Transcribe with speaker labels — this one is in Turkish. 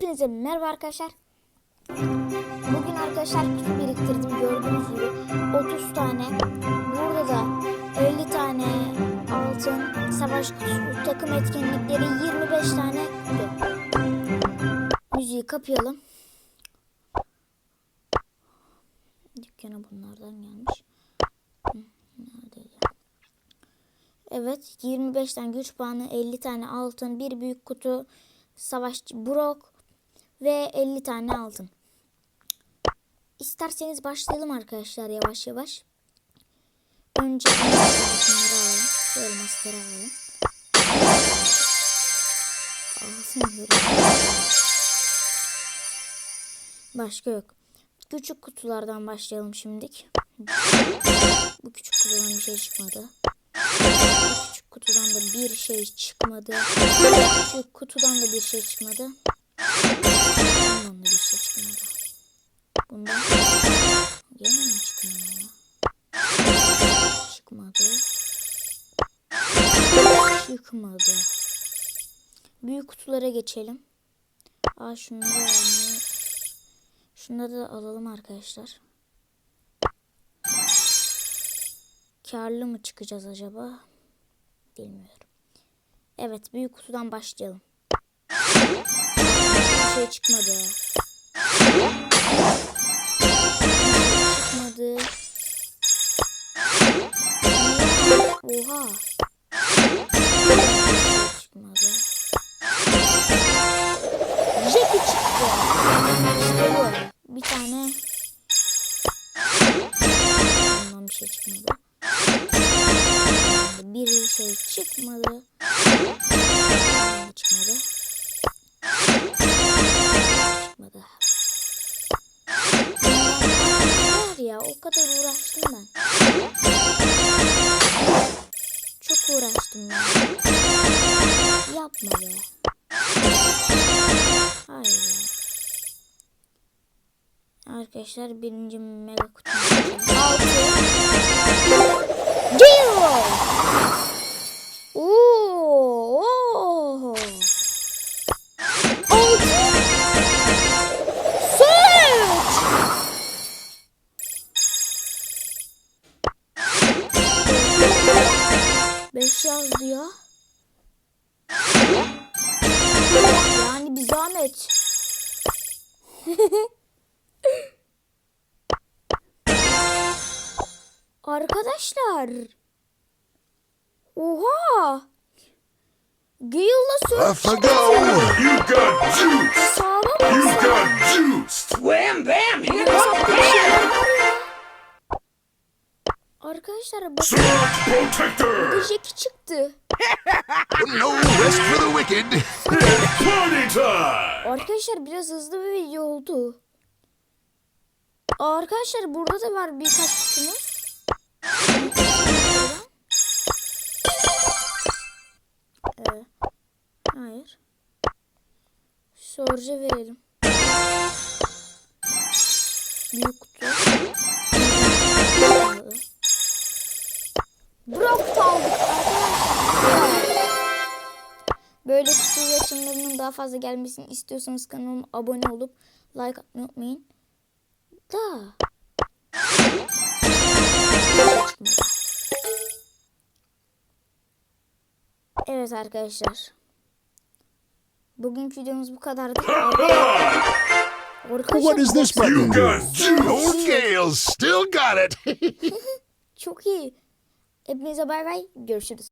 Speaker 1: Hepinize merhaba arkadaşlar. Bugün arkadaşlar kutu biriktirdim gördüğünüz gibi 30 tane. Burada da 50 tane altın savaş kutusu takım etkinlikleri 25 tane kutu. Müziği kapayalım. Dükkana bunlardan gelmiş. Evet 25 tane güç puanı 50 tane altın bir büyük kutu savaşçı Brok ve 50 tane altın. İsterseniz başlayalım arkadaşlar yavaş yavaş. Önce altınları alalım. Şu elmasları alalım. Başka yok. Küçük kutulardan başlayalım şimdilik. Bu küçük kutudan bir şey çıkmadı. Bu küçük kutudan da bir şey çıkmadı. Şu kutudan da bir şey çıkmadı. Bundan çıkmadı. Mi çıkmıyor? Çıkmadı. Çıkmadı. Büyük kutulara geçelim. Aa şunları almayı Şunları da alalım arkadaşlar. Karlı mı çıkacağız acaba? Bilmiyorum. Evet büyük kutudan başlayalım. Şey çıkmadı. Çıkmadı. Oha. Çıkmadı. Jackie çıktı. İşte bu. Bir tane. Bundan bir şey çıkmadı. Bir şey çıkmadı. Kadar uğraştım ben. Çok uğraştım ya. Yapma be. Hayır. Arkadaşlar birinci mega kutu. 5 yaz. Yani bir zahmet. Arkadaşlar. Oha. Gale'la
Speaker 2: söz çıktı.
Speaker 1: Arkadaşlar bakın! Jackie çıktı.
Speaker 3: No rest for the wicked!
Speaker 4: Party time!
Speaker 1: Arkadaşlar biraz hızlı bir video oldu. Arkadaşlar burada da var birkaç kutumuz. Ee, hayır. Sorca verelim. Büyük Böyle kutu açımlarının daha fazla gelmesini istiyorsanız kanalıma abone olup like atmayı unutmayın. Da. Evet arkadaşlar. Bugünkü videomuz bu kadardı. Arkadaşlar
Speaker 3: What is this button Gale still got it!
Speaker 1: çok iyi. Hepinize bay bay. Görüşürüz.